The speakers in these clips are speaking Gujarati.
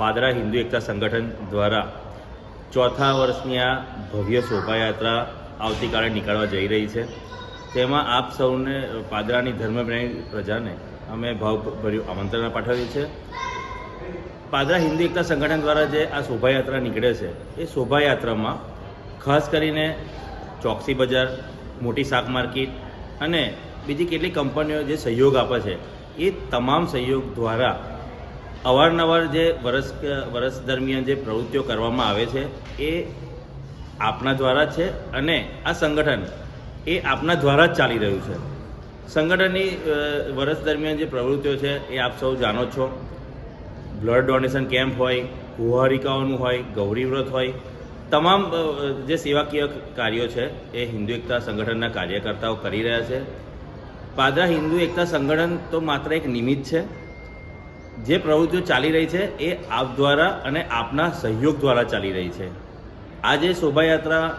પાદરા હિન્દુ એકતા સંગઠન દ્વારા ચોથા વર્ષની આ ભવ્ય શોભાયાત્રા આવતીકાલે નીકળવા જઈ રહી છે. તેમાં આપ સૌને પાદરાની ધર્મપ્રેમી પ્રજાને અમે ભાવભર્યું આમંત્રણ પાઠવ્યું છે પાદરા હિન્દુ એકતા સંગઠન દ્વારા જે આ શોભાયાત્રા નીકળે છે, એ શોભાયાત્રામાં ખાસ કરીને ચોકસી બજાર, મોટી શાક માર્કેટ અને બીજી કેટલીક કંપનીઓ જે સહયોગ આપે છે, એ તમામ સહયોગ દ્વારા અવારનવાર જે વર્ષ વર્ષ દરમિયાન જે પ્રવૃત્તિઓ કરવામાં આવે છે, એ આપના દ્વારા છે અને આ સંગઠન એ આપના દ્વારા જ ચાલી રહ્યું છે. સંગઠનની વરસ દરમિયાન જે પ્રવૃત્તિઓ છે, એ આપ સૌ જાણો છો. બ્લડ ડોનેશન કેમ્પ હોય કુહારિકાઓનું હોય, ગૌરી વ્રત હોય, તમામ જે સેવાકીય કાર્યો છે, એ હિન્દુ એકતા સંગઠનના કાર્યકર્તાઓ કરી રહ્યા છે. પાદરા હિન્દુ એકતા સંગઠન તો માત્ર એક નિમિત્ત છે જે પ્રવૃત્તિઓ ચાલી રહી છે એ આપ દ્વારા અને આપના સહયોગ દ્વારા ચાલી રહી છે. આ જે શોભાયાત્રા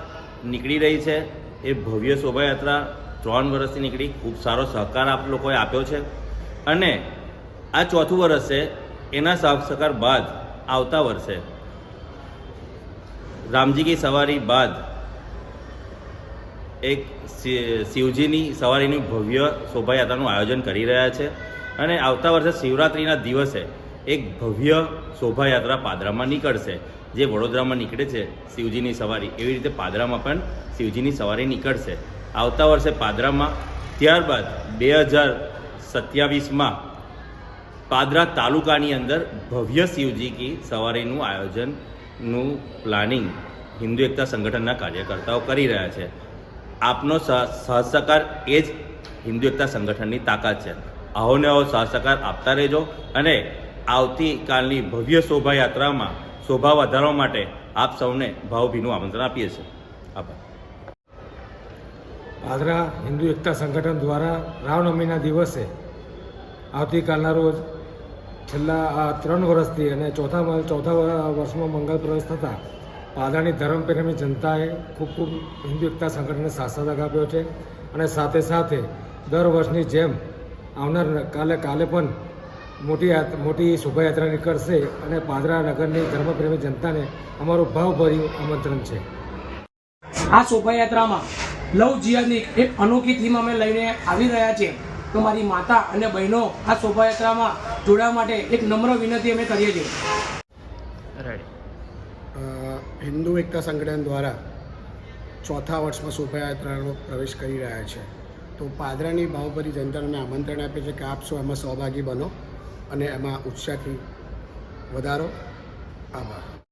નીકળી રહી છે, એ ભવ્ય શોભાયાત્રા ત્રણ વર્ષથી નીકળી, ખૂબ સારો સહકાર આપ લોકોએ આપ્યો છે. અને આ ચોથું વર્ષ છે, એના સહકાર બાદ આવતા વર્ષે. રામજી કી સવારી બાદ એક શિવજીની સવારીની ભવ્ય શોભાયાત્રાનું આયોજન કરી રહ્યા છે. અને આવતા વર્ષે શિવરાત્રિના દિવસે એક ભવ્ય શોભાયાત્રા પાદરામાં નીકળશે, જે વડોદરામાં નીકળે છે શિવજીની સવારી. એવી રીતે પાદરામાં પણ શિવજીની સવારી નીકળશે. આવતા વર્ષે પાદરામાં ત્યારબાદ બે હજાર સત્યાવીસમાં પાદરા તાલુકાની અંદર ભવ્ય શિવજી કી સવારીનું આયોજનનું પ્લાનિંગ હિન્દુ એકતા સંગઠનના કાર્યકર્તાઓ કરી રહ્યા છે. આપનો સહ- સહસહકાર એ જ હિન્દુ એકતા સંગઠનની તાકાત છે. આવો ને આવો સહકાર આપતા રહેજો અને આવતીકાલની ભવ્ય શોભાયાત્રામાં શોભા વધારવા માટે આપ સૌને ભાવભીનું આમંત્રણ આપીએ છીએ. આભાર. પાદરા હિન્દુ એકતા સંગઠન દ્વારા રામનવમીના દિવસે આવતીકાલના રોજ છેલ્લા, આ, ત્રણ વર્ષથી અને ચોથા ચોથા વર્ષમાં મંગલ પ્રવેશ થતાં પાદરાની ધર્મપ્રેમી જનતાએ ખૂબ ખૂબ હિન્દુ એકતા સંગઠનને સાથ આપ્યો છે અને સાથે સાથે દર વર્ષની જેમ આવનાર કાલે કાલે પણ મોટી મોટી શોભાયાત્રા નીકળશે અને પાદરા નગરની ધર્મપ્રેમી જનતાને અમારું ભાવભર્યું આમંત્રણ છે. આ શોભાયાત્રામાં લવ જીયાની એક અનોખી થીમ અમે લઈને આવી રહ્યા છીએ. તો મારી માતા અને બહેનો આ શોભાયાત્રામાં જોડાવા માટે એક નમ્ર વિનંતી અમે કરીએ છીએ. હિન્દુ એકતા સંગઠન દ્વારા ચોથા વર્ષમાં શોભાયાત્રાનો પ્રવેશ કરી રહ્યા છે. તો પાદરાની ભાવભરી જનતાને આમંત્રણ આપે છે કે આપ શું એમાં સહભાગી બનો અને એમાં ઉત્સાહથી વધારો. આભાર.